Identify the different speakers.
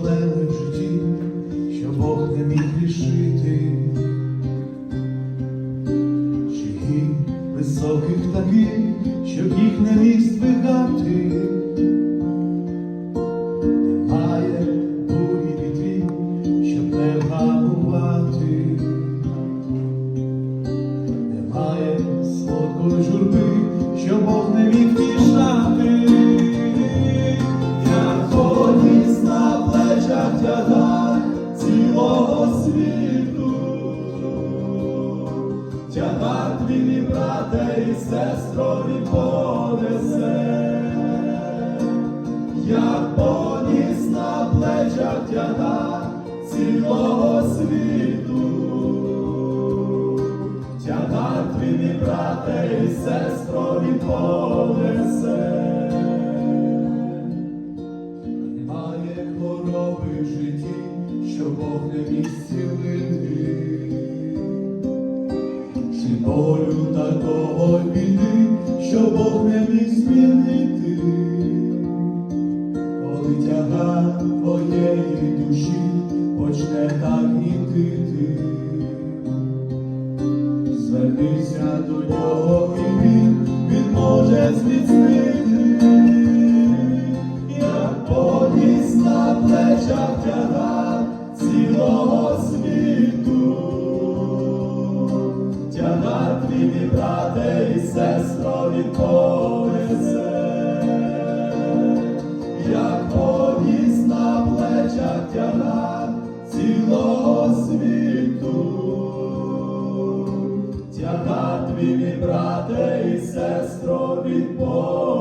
Speaker 1: проблеми в житті, що Бог не міг рішити, Чиї високих таких, щоб їх не міг здвигати, немає бурі вітрів, щоб не габувати, немає солодкої журби, що Бог не міг. Тягар мій брате і сестро, він понесе. Як поніс на плечах тягар цілого світу. Тягар твій, мій брате і сестро, він понесе. Немає хвороби в житті, що Бог не міг. Чи такого біди, що Бог не міг змінити. Коли тягар твоєї душі почне так гнітити. Звернися до нього і він, він може зміцнити, як поніс на плечах сестро, він понесе, як повість на плечах тягар цілого світу. Тягар твій, мій брате і сестро, він понесе.